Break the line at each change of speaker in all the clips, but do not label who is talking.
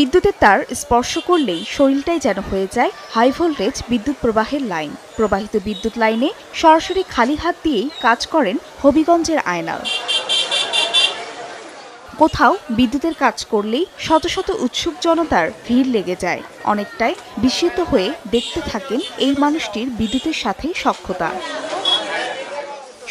বিদ্যুতের তার স্পর্শ করলেই শরীরটাই যেন হয়ে যায় হাই ভোল্টেজ বিদ্যুৎ প্রবাহের লাইন প্রবাহিত বিদ্যুৎ লাইনে সরাসরি খালি হাত দিয়েই কাজ করেন হবিগঞ্জের আয়নাল। কোথাও বিদ্যুতের কাজ করলেই শত শত উৎসুক জনতার ভিড় লেগে যায়। অনেকটাই বিস্মিত হয়ে দেখতে থাকেন এই মানুষটির বিদ্যুতের সাথে সক্ষতা।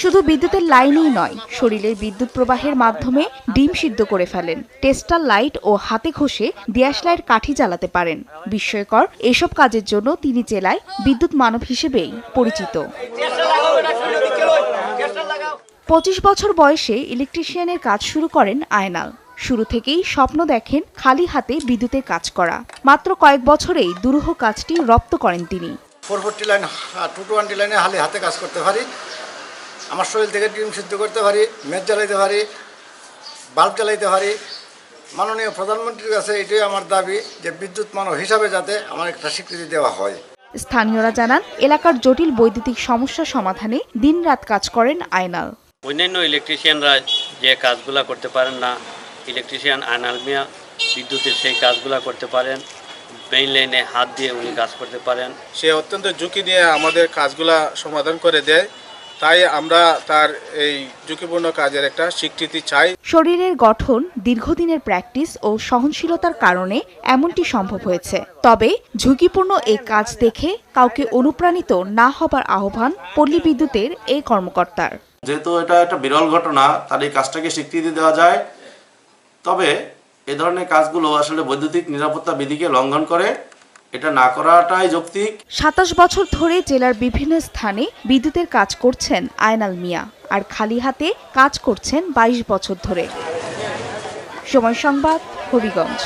শুধু বিদ্যুতের লাইনেই নয়, শরীরের বিদ্যুৎ প্রবাহের মাধ্যমে ডিম সিদ্ধ করে ফেলেন। টেস্টার লাইট ও হাতে ঘষে দিয়াশলাইয়ের কাঠি জ্বালাতে পারেন। বিস্ময়কর এসব কাজের জন্য তিনি জেলায় বিদ্যুৎ মানব হিসেবেই পরিচিত। পঁচিশ বছর বয়সে ইলেকট্রিশিয়ানের কাজ শুরু করেন আয়নাল। শুরু থেকেই স্বপ্ন দেখেন খালি হাতে বিদ্যুতের কাজ করা। মাত্র কয়েক বছরেই দুরূহ কাজটি রপ্ত করেন তিনি।
Four forty line to twenty লাইনে হালে হাতে কাজ করতে পারি। আমার শরীর থেকে ডিম সিদ্ধ করতে পারি মেজ জ্বালাইতে পারি বাল্ব জ্বালাইতে পারি। মাননীয় প্রধানমন্ত্রীর কাছে এটাই আমার দাবি যে বিদ্যুৎ মানব হিসাবে যাতে আমার একটা স্বীকৃতি দেওয়া হয়।
স্থানীয়রা জানান এলাকার জটিল বৈদ্যুতিক সমস্যা সমাধানে দিনরাত কাজ করেন আয়নাল।
অন্যান্য ইলেকট্রিশিয়ানরা যে কাজগুলা করতে পারেন না ইলেকট্রিশিয়ান আনাল মিয়া বিদ্যুতের সেই কাজগুলা করতে পারেন মেইন লাইনে হাত দিয়ে উনি কাজ করতে পারেন।
সে অত্যন্ত ঝুঁকি নিয়ে আমাদের কাজগুলা সমাধান করে দেয়। তাই আমরা তার এই ঝুঁকিপূর্ণ কাজের একটা স্বীকৃতি চাই।
শরীরের গঠন দীর্ঘদিনের প্র্যাকটিস ও সহনশীলতার কারণে এমনটি সম্ভব হয়েছে। তবে ঝুঁকিপূর্ণ এই কাজ দেখে কাউকে অনুপ্রাণিত না হবার আহ্বান পল্লী বিদ্যুতের এই কর্মকর্তার।
যেহেতু এটা একটা বিরল ঘটনা তার এই কাজটাকে স্বীকৃতি দেওয়া যায়। তবে এ ধরনের কাজগুলো আসলে বৈদ্যুতিক নিরাপত্তা বিধিকে লঙ্ঘন করে। এটা না করাটাই যৌক্তিক।
সাতাশ বছর ধরে জেলার বিভিন্ন স্থানে বিদ্যুতের কাজ করছেন আয়নাল মিয়া, আর খালি হাতে কাজ করছেন বাইশ বছর ধরে। সময় সংবাদ, হবিগঞ্জ।